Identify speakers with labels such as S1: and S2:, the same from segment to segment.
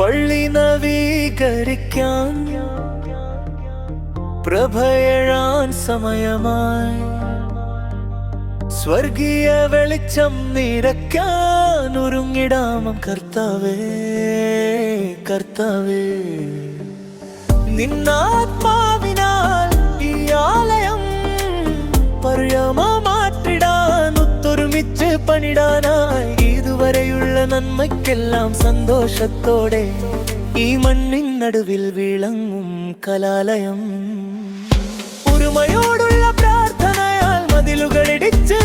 S1: പള്ളി നവീകരിക്കാൻ പ്രഭയഴാൻ സമയമായി. സ്വർഗീയ വെളിച്ചം നിരക്കാൻ ഒരുങ്ങിടാമം കർത്താവേ കർത്താവേ. നിന്നാത്മാവിനാൽ ഈ ഒത്തൊരുമിച്ച് ഇതുവരെയുള്ള നന്മയ്ക്കെല്ലാം സന്തോഷത്തോടെ ഈ മണ്ണിൻ നടുവിൽ വിളങ്ങും കലാലയം. ഒരുമയോടുള്ള പ്രാർത്ഥനയാൽ മതിലുകളിടിച്ച്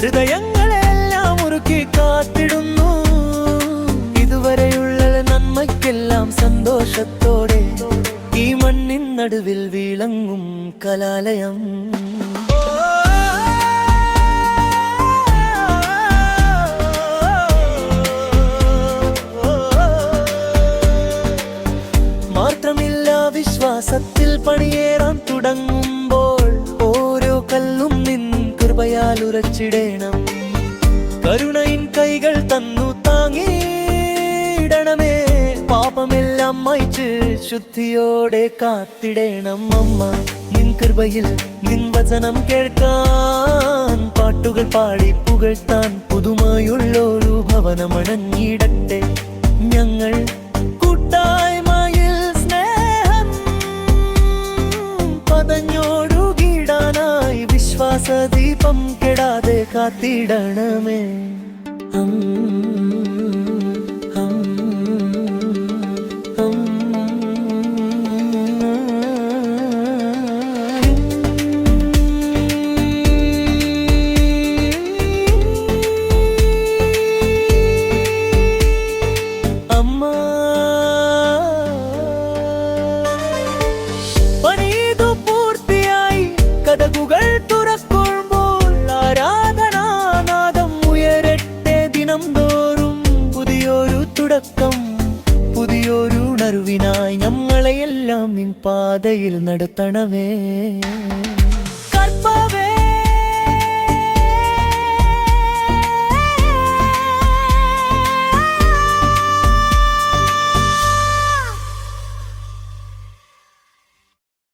S1: ഹൃദയങ്ങളെല്ലാം ഉരുക്കി കാത്തിടുന്നു. ഇതുവരെയുള്ള നന്മയ്ക്കെല്ലാം സന്തോഷത്തോടെ ഈ മണ്ണിൻ നടുവിൽ വിളങ്ങും കലാലയം. മാത്രമില്ല വിശ്വാസത്തിൽ പണിയേറാൻ തുടങ്ങുമ്പോൾ ഓരോ കല്ലും നിന്നും കൃപയാൽ ഉറച്ചിടേണം കരുണയിൻ കൈകൾ തന്നു താങ്ങിയിടണമേ. പാപമെല്ലാം മായ്ച്ച് ശുദ്ധിയോടെ കാത്തിടേണം. അമ്മ നിൻ കൃപയിൽ നിൻ വചനം കേൾക്കാൻ പാട്ടുകൾ പാടി പുകഴ്ത്താൻ പുതുമായുള്ളൊരു ഭവനമണഞ്ഞിടട്ടെ. ഞങ്ങൾ കൂട്ടായ്മയിൽ വിശ്വാസദീപം കെടാതെ കാത്തിടണമേ. കരുവിനായി ഞങ്ങളെയെല്ലാം നിൻ പാതയിൽ നടത്തണമേ. കർപ്പവേ